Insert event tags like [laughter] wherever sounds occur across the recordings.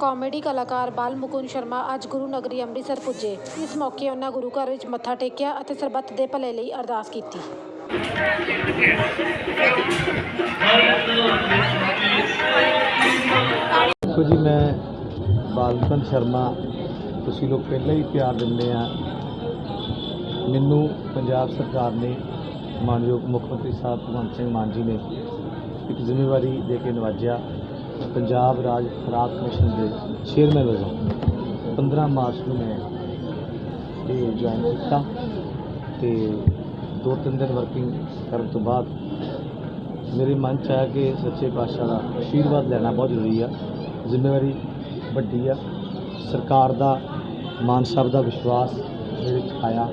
Comedy ਕਲਾਕਾਰ ਬਾਲ ਮੁਕੁੰਦ ਸ਼ਰਮਾ ਅੱਜ ਗੁਰੂ ਨਗਰੀ ਅੰਮ੍ਰਿਤਸਰ ਪੁੱਜੇ। ਇਸ ਮੌਕੇ ਉਹਨਾਂ ਗੁਰੂ ਘਰ ਵਿੱਚ ਮੱਥਾ ਟੇਕਿਆ ਅਤੇ ਸਰਬੱਤ ਦੇ ਭਲੇ ਲਈ ਅਰਦਾਸ ਕੀਤੀ। ਦੇਖੋ ਜੀ, ਮੈਂ ਬਾਲਕਨ ਸ਼ਰਮਾ, ਤੁਸੀਂ ਲੋਕ ਪਹਿਲਾਂ ਹੀ ਪਿਆਰ ਦਿੰਦੇ ਆ। ਮੈਨੂੰ ਪੰਜਾਬ ਸਰਕਾਰ ਨੇ, ਮਾਨਯੋਗ ਮੁੱਖ ਮੰਤਰੀ ਸਾਹਿਬ ਭਗਵੰਤ ਸਿੰਘ ਮਾਨ ਜੀ ਨੇ ਇੱਕ ਜ਼ਿੰਮੇਵਾਰੀ ਦੇ ਕੇ ਨਵਾਜਿਆ। ਪੰਜਾਬ ਰਾਜ ਖੁਰਾਕ ਕਮਿਸ਼ਨ ਦੇ ਚੇਅਰਮੈਨ ਵਜੋਂ 15 ਮਾਰਚ ਨੂੰ ਮੈਂ ਇਹ ਜੁਆਇਨ ਕੀਤਾ ਤੇ ਦੋ ਤਿੰਨ ਦਿਨ ਵਰਕਿੰਗ ਕਰਨ ਤੋਂ ਬਾਅਦ ਮੇਰੇ ਮਨ ਚ ਆਇਆ ਕਿ ਸੱਚੇ ਪਾਤਸ਼ਾਹ ਦਾ ਆਸ਼ੀਰਵਾਦ ਲੈਣਾ ਬਹੁਤ ਜ਼ਰੂਰੀ ਆ, ਜ਼ਿੰਮੇਵਾਰੀ ਵੱਡੀ ਆ। ਸਰਕਾਰ ਦਾ, ਮਾਨ ਸਾਹਿਬ ਦਾ ਵਿਸ਼ਵਾਸ ਮੇਰੇ ਵਿੱਚ ਆਇਆ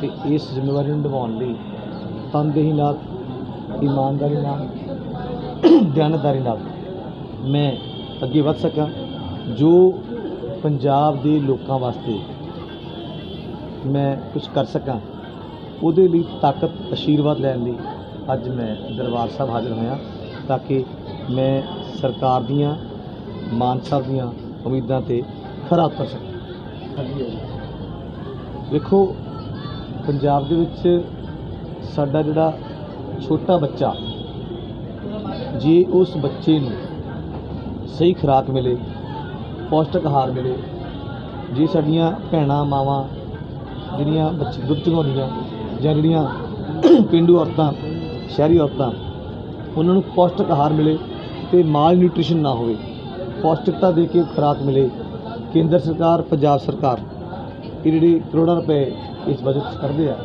ਕਿ ਇਸ ਜ਼ਿੰਮੇਵਾਰੀ ਨੂੰ ਨਿਭਾਉਣ ਲਈ ਤਨਦੇਹੀ ਨਾਲ, ਇਮਾਨਦਾਰੀ ਨਾਲ, ਦਿਆਨਤਦਾਰੀ ਨਾਲ ਮੈਂ ਅੱਗੇ ਵੱਧ ਸਕਾਂ, ਜੋ ਪੰਜਾਬ ਦੇ ਲੋਕਾਂ ਵਾਸਤੇ ਮੈਂ ਕੁਝ ਕਰ ਸਕਾਂ, ਉਹਦੇ ਲਈ ਤਾਕਤ ਆਸ਼ੀਰਵਾਦ ਲੈਣ ਲਈ ਅੱਜ ਮੈਂ ਦਰਬਾਰ ਸਾਹਿਬ ਹਾਜ਼ਰ ਹੋਇਆ, ਤਾਂ ਕਿ ਮੈਂ ਸਰਕਾਰ ਦੀਆਂ, ਮਾਨ ਸਾਹਿਬ ਦੀਆਂ ਉਮੀਦਾਂ ਤੇ ਖਰਾ ਉਤਰ ਸਕਾਂ। ਦੇਖੋ ਪੰਜਾਬ ਦੇ ਵਿੱਚ ਸਾਡਾ ਜਿਹੜਾ ਛੋਟਾ ਬੱਚਾ, ਜੇ ਉਸ ਬੱਚੇ ਨੂੰ ਸਹੀ ਖੁਰਾਕ ਮਿਲੇ, ਪੌਸ਼ਟਿਕ ਆਹਾਰ ਮਿਲੇ, ਜੇ ਸਾਡੀਆਂ ਭੈਣਾਂ ਮਾਵਾਂ ਜਿਹੜੀਆਂ ਬੱਚੇ, ਦੁੱਧ ਚੁਗਾਉਂਦੀਆਂ ਜਾਂ ਜਿਹੜੀਆਂ [clears throat] ਪੇਂਡੂ ਔਰਤਾਂ, ਸ਼ਹਿਰੀ ਔਰਤਾਂ, ਉਹਨਾਂ ਨੂੰ ਪੌਸ਼ਟਿਕ ਆਹਾਰ ਮਿਲੇ ਤੇ ਮਾਲ ਨਿਊਟ੍ਰੀਸ਼ਨ ਨਾ ਹੋਵੇ। ਪੌਸ਼ਟਿਕਤਾ ਦੇ ਕੇ ਖੁਰਾਕ ਮਿਲੇ, ਕੇਂਦਰ ਸਰਕਾਰ, ਪੰਜਾਬ ਸਰਕਾਰ, ਇਹ ਜਿਹੜੇ ਕਰੋੜਾਂ ਰੁਪਏ ਇਸ ਬਜਟ 'ਚ ਕਰਦੇ ਆ,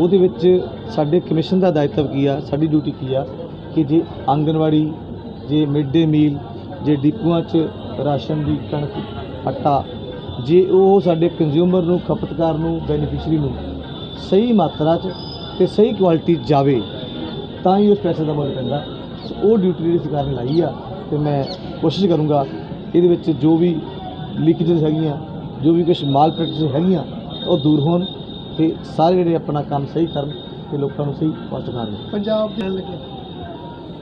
ਉਹਦੇ ਵਿੱਚ ਸਾਡੇ ਕਮਿਸ਼ਨ ਦਾ ਦਾਇਤਵ ਕੀ ਆ, ਸਾਡੀ ਡਿਊਟੀ ਕੀ ਆ, ਕਿ ਜੇ ਆਂਗਨਵਾੜੀ, ਜੇ ਮਿਡ ਡੇ ਮੀਲ ਜੇ ਡਿਪੂਆਂ 'ਚ ਰਾਸ਼ਨ ਦੀ ਕਣਕ ਆਟਾ ਜੇ ਉਹ ਸਾਡੇ ਕੰਜ਼ਿਊਮਰ ਨੂੰ ਖਪਤਕਾਰ ਨੂੰ ਬੈਨੀਫੀਸ਼ਰੀ ਨੂੰ ਸਹੀ ਮਾਤਰਾ 'ਚ ਤੇ ਸਹੀ ਕੁਆਲਿਟੀ ਜਾਵੇ ਤਾਂ ਹੀ ਉਸ ਪੈਸੇ ਦਾ ਮੁੱਲ ਪੈਂਦਾ। ਸੋ ਉਹ ਡਿਊਟੀ ਜਿਹੜੀ ਸਰਕਾਰ ਨੇ ਲਾਈ ਆ ਤੇ ਮੈਂ ਕੋਸ਼ਿਸ਼ ਕਰੂੰਗਾ ਇਹਦੇ ਵਿੱਚ ਜੋ ਵੀ ਲੀਕੇजेस ਹੈਗੀਆਂ ਜੋ ਵੀ ਕੁਝ ਮਾਲ ਪ੍ਰੈਕਟਿਸ ਹੈਗੀਆਂ ਉਹ ਦੂਰ ਹੋਣ ਤੇ ਸਾਰੇ ਜਿਹੜੇ ਆਪਣਾ ਕੰਮ ਸਹੀ ਕਰਨ ਤੇ ਲੋਕਾਂ ਨੂੰ ਸਹੀ ਪਹੁੰਚ ਕਰਨ। ਪੰਜਾਬ ਦੇ ਲੱਗੇ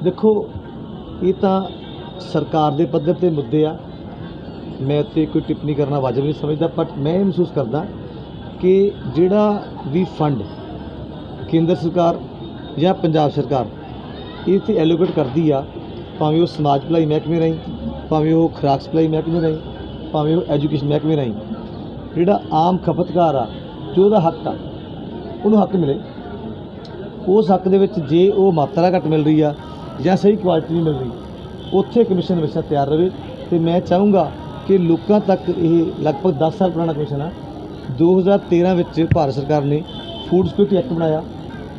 ਦੇਖੋ ਇਹ ਤਾਂ ਸਰਕਾਰ ਦੇ ਪੱਧਰ ਤੇ ਮੁੱਦੇ ਆ। ਮੈਂ ਤੇ ਕੋਈ ਟਿੱਪਣੀ ਕਰਨਾ ਵਾਜਬ ਨਹੀਂ ਸਮਝਦਾ ਬਟ ਮੈਂ ਇਹ ਮਹਿਸੂਸ ਕਰਦਾ ਕਿ ਜਿਹੜਾ ਵੀ ਫੰਡ ਕੇਂਦਰ ਸਰਕਾਰ ਜਾਂ ਪੰਜਾਬ ਸਰਕਾਰ ਇਹ ਤੇ ਐਲੋਕੇਟ ਕਰਦੀ ਆ, ਭਾਵੇਂ ਉਹ ਸਮਾਜ ਭਲਾਈ ਮਹਿਕਮੇ ਰਾਹੀਂ, ਭਾਵੇਂ ਉਹ ਖੁਰਾਕ ਸਪਲਾਈ ਮਹਿਕਮੇ ਰਾਹੀਂ, ਭਾਵੇਂ ਉਹ ਐਜੂਕੇਸ਼ਨ ਮਹਿਕਮੇ ਰਾਹੀਂ, ਜਿਹੜਾ ਆਮ ਖਪਤਕਾਰ ਆ, ਜੋ ਉਹਦਾ ਹੱਕ ਆ, ਉਹਨੂੰ ਹੱਕ ਮਿਲੇ। ਉਸ ਹੱਕ ਦੇ ਵਿੱਚ ਜੇ ਉਹ ਮਾਤਰਾ ਘੱਟ ਮਿਲ ਰਹੀ ਆ ਜਾਂ ਸਹੀ ਕੁਆਲਿਟੀ ਨਹੀਂ ਮਿਲ ਰਹੀ ਉੱਥੇ ਕਮਿਸ਼ਨ ਹਮੇਸ਼ਾ ਤਿਆਰ ਰਹੇ ਤੇ ਮੈਂ ਚਾਹੂੰਗਾ ਕਿ ਲੋਕਾਂ ਤੱਕ ਇਹ ਲਗਭਗ 10 ਸਾਲ ਪੁਰਾਣਾ ਕਮਿਸ਼ਨ ਆ। 2013 ਵਿੱਚ ਭਾਰਤ ਸਰਕਾਰ ਨੇ ਫੂਡ ਸਿਕਿਉਰਿਟੀ ਐਕਟ ਬਣਾਇਆ।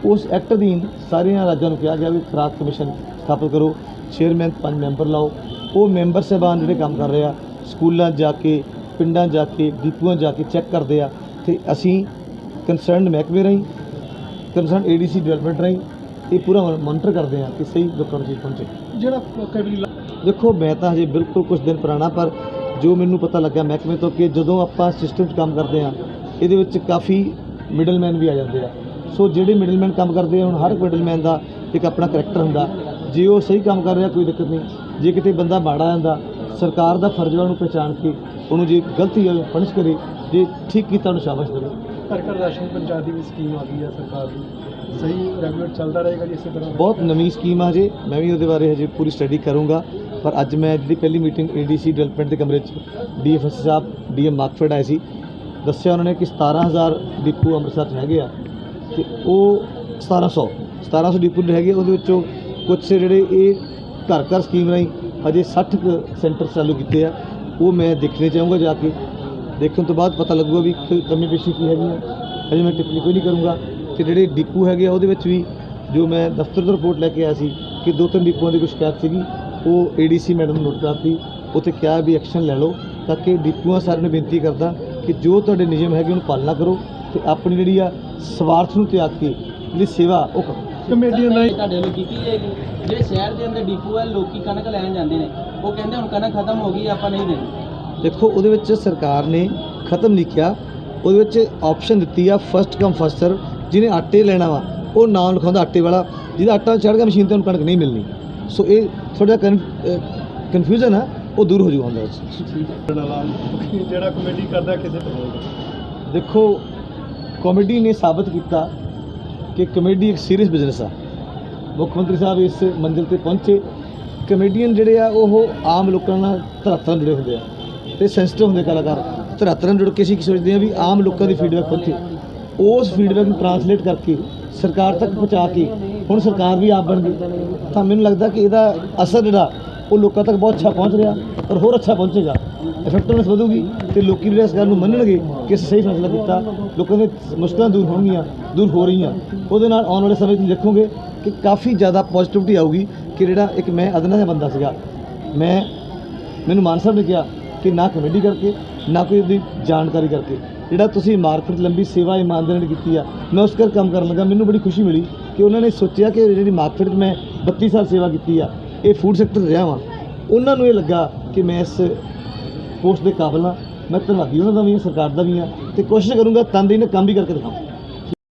ਉਸ ਐਕਟ ਅਧੀਨ ਸਾਰਿਆਂ ਰਾਜਾਂ ਨੂੰ ਕਿਹਾ ਗਿਆ ਵੀ ਖੁਰਾਕ ਕਮਿਸ਼ਨ ਸਥਾਪਿਤ ਕਰੋ। ਚੇਅਰਮੈਨ ਪੰਜ ਮੈਂਬਰ ਲਾਓ। ਉਹ ਮੈਂਬਰ ਸਾਹਿਬਾਨ ਜਿਹੜੇ ਕੰਮ ਕਰ ਰਹੇ ਆ, ਸਕੂਲਾਂ ਜਾ ਕੇ, ਪਿੰਡਾਂ ਜਾ ਕੇ, ਡਿਪੂਆਂ ਜਾ ਕੇ ਚੈੱਕ ਕਰਦੇ ਆ ਤੇ ਅਸੀਂ ਕੰਸਰਨਡ ਮਹਿਕਮੇ ਰਾਹੀਂ ਕੰਸਰਨ ਏਡੀਸੀ ਡਿਵੈਲਪਮੈਂਟ ਰਾਹੀਂ ਇਹ ਪੂਰਾ ਮੋਨੀਟਰ ਕਰਦੇ ਆ ਕਿ ਸਹੀ ਲੋਕਾਂ ਨੂੰ ਚੀਜ਼ ਪਹੁੰਚੇ। ਜਿਹੜਾ ਕਬੀਲਾ ਦੇਖੋ ਮੈਂ ਤਾਂ ਹਜੇ ਬਿਲਕੁਲ ਕੁਝ ਦਿਨ ਪੁਰਾਣਾ ਪਰ ਜੋ ਮੈਨੂੰ ਪਤਾ ਲੱਗਾ ਮਹਿਕਮੇ ਤੋਂ ਕਿ ਜਦੋਂ ਆਪਾਂ ਸਿਸਟਮ 'ਚ ਕੰਮ ਕਰਦੇ ਆ ਇਹਦੇ ਵਿੱਚ ਕਾਫੀ ਮਿਡਲਮੈਨ ਵੀ ਆ ਜਾਂਦੇ ਆ। ਸੋ ਜਿਹੜੇ ਮਿਡਲਮੈਨ ਕੰਮ ਕਰਦੇ ਆ ਹੁਣ ਹਰ ਮਿਡਲਮੈਨ ਦਾ ਇੱਕ ਆਪਣਾ ਕਰੈਕਟਰ ਹੁੰਦਾ। ਜੇ ਉਹ ਸਹੀ ਕੰਮ ਕਰ ਰਿਹਾ ਕੋਈ ਦਿੱਕਤ ਨਹੀਂ। ਜੇ ਕਿਤੇ ਬੰਦਾ ਮਾੜਾ ਜਾਂਦਾ ਸਰਕਾਰ ਦਾ ਫਰਜ਼ ਹੈ ਉਹਨੂੰ ਪਹਿਚਾਣ ਕੇ ਉਹਨੂੰ ਜੇ ਗਲਤੀ ਹੋਵੇ ਪਨਿਸ਼ ਕਰੇ ਜੇ ਠੀਕ ਕੀਤਾ ਉਹਨੂੰ ਸ਼ਾਬਾਸ਼ ਦੇਵੇ। ਘਰ ਘਰ ਰਾਸ਼ਨ ਪਹੁੰਚਾ ਦੀ ਵੀ ਸਕੀਮ ਆ ਗਈ ਹੈ ਸਰਕਾਰ ਦੀ। ਸਹੀ ਰੈਗੂਲਰ ਚੱਲਦਾ ਰਹੇਗਾ ਜੀ ਇਸੇ ਤਰ੍ਹਾਂ। ਬਹੁਤ ਨਵੀਂ ਸਕੀਮ ਆ ਹਜੇ। ਮੈਂ ਵੀ ਉਹਦੇ ਬਾਰੇ ਹਜੇ ਪੂਰੀ ਸਟੱਡੀ ਕਰੂੰਗਾ। ਪਰ ਅੱਜ ਮੈਂ ਜਿਹੜੀ ਪਹਿਲੀ ਮੀਟਿੰਗ ਏਡੀਸੀ ਡਿਵੈਲਪਮੈਂਟ ਦੇ ਕਮਰੇ 'ਚ ਡੀਐਫਐਸ ਸਾਹਿਬ ਡੀਐਮ ਮਾਰਕਫੈਡ ਆਏ ਸੀ। ਦੱਸਿਆ ਉਹਨਾਂ ਨੇ ਕਿ 17000 ਡਿਪੂ ਅੰਮ੍ਰਿਤਸਰ 'ਚ ਹੈਗੇ ਆ। ਤੇ ਉਹ 1700 1700 ਡਿਪੂ ਜਿਹੜੇ ਹੈਗੇ ਉਹਦੇ ਵਿੱਚੋਂ ਕੁਝ ਜਿਹੜੇ ਇਹ ਘਰ ਘਰ ਸਕੀਮ ਰਾਹੀਂ ਹਜੇ 60 ਕੁ ਸੈਂਟਰ ਚਾਲੂ ਕੀਤੇ ਆ। ਉਹ ਮੈਂ ਦੇਖਣੇ ਚਾਹੂੰਗਾ ਜਾ ਕੇ। ਦੇਖਣ ਤੋਂ ਬਾਅਦ ਪਤਾ ਲੱਗੂਗਾ ਵੀ ਕਮੀ ਪੇਸ਼ੀ ਕੀ ਹੈਗੀ ਆ। ਹਜੇ ਮੈਂ ਟਿੱਪਣੀ ਕੋਈ ਨਹੀਂ ਕਰੂੰਗਾ। ਤੇ ਜਿਹੜੇ ਡਿਪੂ ਹੈਗੇ ਆ ਉਹਦੇ ਵਿੱਚ ਵੀ ਜੋ ਮੈਂ ਦਫ਼ਤਰ ਤੋਂ ਰਿਪੋਰਟ ਲੈ ਕੇ ਆਇਆ ਸੀ ਕਿ ਦੋ ਤਿੰਨ ਡਿਪੂਆਂ ਦੀ ਕੋਈ ਸ਼ਿਕਾਇਤ ਸੀਗੀ ਉਹ ਏਡੀਸੀ ਮੈਡਮ ਨੂੰ ਨੋਟ ਕਰਤੀ। ਉੱਥੇ ਕਿਹਾ ਵੀ ਐਕਸ਼ਨ ਲੈ ਲਓ ਤਾਂ ਕਿ ਡਿਪੂਆਂ ਸਾਰਿਆਂ ਨੂੰ ਬੇਨਤੀ ਕਰਦਾ ਕਿ ਜੋ ਤੁਹਾਡੇ ਨਿਯਮ ਹੈਗੇ ਉਹਨੂੰ ਪਾਲਣਾ ਕਰੋ ਤੇ ਆਪਣੀ ਜਿਹੜੀ ਆ ਸਵਾਰਥ ਨੂੰ ਤਿਆਗ ਕੇ ਜਿਹੜੀ ਸੇਵਾ ਉਹ ਕਰੋ। ਕਮੇਡੀਅਨ ਰਾਹੀਂ ਤੁਹਾਡੇ ਵੱਲੋਂ ਕੀਤੀ ਜਾਏਗੀ ਜਿਹੜੇ ਸ਼ਹਿਰ ਦੇ ਅੰਦਰ ਡਿਪੂ ਹੈ ਲੋਕੀ ਕਣਕ ਲੈਣ ਜਾਂਦੇ ਨੇ। ਉਹ ਕਹਿੰਦੇ ਹੁਣ ਕਣਕ ਖਤਮ ਹੋ ਗਈ ਆਪਾਂ ਨਹੀਂ ਦੇਣੀ। ਦੇਖੋ ਉਹਦੇ ਵਿੱਚ ਸਰਕਾਰ ਨੇ ਖਤਮ ਨਹੀਂ ਕਿਹਾ। ਉਹਦੇ ਵਿੱਚ ਆਪਸ਼ਨ ਦਿੱਤੀ ਆ ਫਸਟ ਕਮ ਫਸਟ ਸਰਵ ਜਿਹਨੇ ਆਟੇ ਲੈਣਾ ਵਾ ਉਹ ਨਾਮ ਲਿਖਾਉਂਦਾ ਆਟੇ ਵਾਲਾ। ਜਿਹਦਾ ਆਟਾ ਚੜ੍ਹ ਗਿਆ ਮਸ਼ੀਨ ਤੇ ਉਹਨੂੰ ਕਣਕ ਨਹੀਂ ਮਿਲਣੀ। ਸੋ ਇਹ ਥੋੜਾ ਕਨਫਿਊਜ਼ਨ ਆ ਉਹ ਦੂਰ ਹੋ ਵਿੱਚ ਵਾਲਾ ਜਿਹੜਾ ਕਮੇਟੀ ਕਰਦਾ ਕਿਸੇ ਤੋਂ ਦੇਖੋ ਕਾਮੇਡੀ ਨੇ ਸਾਬਤ ਕੀਤਾ ਕਿ ਕਮੇਡੀ ਇੱਕ ਸੀਰੀਅਸ ਬਿਜ਼ਨਸ ਆ। ਮੁੱਖ ਮੰਤਰੀ ਸਾਹਿਬ ਇਸ ਮੰਜ਼ਿਲ ਤੇ ਪਹੁੰਚੇ। ਕਮੇਡੀਅਨ ਜਿਹੜੇ ਆ ਉਹ ਆਮ ਲੋਕਾਂ ਨਾਲ ਧਰਾਤਲ ਜੁੜੇ ਹੁੰਦੇ ਆ। ਤੇ ਸੈਂਸਿਟਿਵ ਹੁੰਦੇ ਕਲਾਕਾਰ। ਧਰਾਤਲ ਨਾਲ ਜੁੜ ਕੇ ਅਸੀਂ ਕੀ ਸੋਚਦੇ ਹਾਂ ਵੀ ਆਮ ਲੋਕਾਂ ਦੀ ਫੀਡਬੈਕ ਪਹੁੰਚੇ ਉਸ ਫੀਡਬੈਕ ਨੂੰ ਟਰਾਂਸਲੇਟ ਕਰਕੇ ਸਰਕਾਰ ਤੱਕ ਪਹੁੰਚਾ ਕੇ ਹੁਣ ਸਰਕਾਰ ਵੀ ਆਪ ਬਣ ਗਈ। ਤਾਂ ਮੈਨੂੰ ਲੱਗਦਾ ਕਿ ਇਹਦਾ ਅਸਰ ਜਿਹੜਾ, ਉਹ ਲੋਕਾਂ ਤੱਕ ਬਹੁਤ ਅੱਛਾ ਪਹੁੰਚ ਰਿਹਾ ਔਰ ਹੋਰ ਅੱਛਾ ਪਹੁੰਚੇਗਾ। ਇਫੈਕਟਿਵਨੈਸ ਵਧੂਗੀ ਤੇ ਲੋਕੀ ਵੀ ਇਸ ਗੱਲ ਨੂੰ ਮੰਨਣਗੇ ਕਿ ਅਸੀਂ ਸਹੀ ਫੈਸਲਾ ਕੀਤਾ। ਲੋਕਾਂ ਦੇ ਮੁਸ਼ਕਲਾਂ ਦੂਰ ਹੋਣਗੀਆਂ, ਦੂਰ ਹੋ ਰਹੀਆਂ। ਉਹਦੇ ਨਾਲ ਆਉਣ ਵਾਲੇ ਸਮੇਂ 'ਚ ਦੇਖੋਗੇ ਕਿ ਕਾਫੀ ਜ਼ਿਆਦਾ ਪੋਜ਼ਿਟਿਵਿਟੀ ਆਊਗੀ ਕਿ ਜਿਹੜਾ ਇੱਕ ਮੈਂ ਅਦਨਾ ਜਿਹਾ ਬੰਦਾ ਸੀਗਾ। ਮੈਂ, ਮੈਨੂੰ ਮਾਨ ਸਾਹਿਬ ਨੇ ਕਿਹਾ ਕਿ ਨਾ ਕਮੇਡੀ ਕਰਕੇ, ਨਾ ਕੋਈ ਉਹਦੀ ਜਾਣਕਾਰੀ ਕਰਕੇ। ਜਿਹੜਾ ਤੁਸੀਂ ਮਾਰਕੀਟ ਲੰਬੀ ਸੇਵਾ ਇਮਾਨਦਾਰੀ ਨਾਲ ਕੀਤੀ ਆ, ਮੈਂ ਉਸ ਕਰ ਕੰਮ ਕਰਨ ਲੱਗਾ, ਮੈਨੂੰ ਬੜੀ ਖੁਸ਼ੀ ਮਿਲੀ ਕਿ ਉਹਨਾਂ ਨੇ ਸੋਚਿਆ ਕਿ ਜਿਹੜੀ ਮਾਰਕੀਟ 'ਚ ਮੈਂ 32 ਸਾਲ ਸੇਵਾ ਕੀਤੀ ਆ, ਇਹ ਫੂਡ ਸੈਕਟਰ ਰਿਹਾ ਵਾਂ। ਉਹਨਾਂ ਨੂੰ ਇਹ ਲੱਗਾ ਕਿ ਮੈਂ ਇਸ ਪੋਸਟ ਦੇ ਕਾਬਲ ਹਾਂ ਮੈਂ ਧੰਨਵਾਦੀ ਉਹਨਾਂ ਦਾ ਵੀ ਹਾਂ ਸਰਕਾਰ ਦਾ ਵੀ ਹਾਂ ਤੇ ਕੋਸ਼ਿਸ਼ ਕਰੂੰਗਾ ਤਨਦੇਹੀ ਨਾਲ ਕੰਮ ਵੀ ਕਰਕੇ ਦਿਖਾਵਾਂ।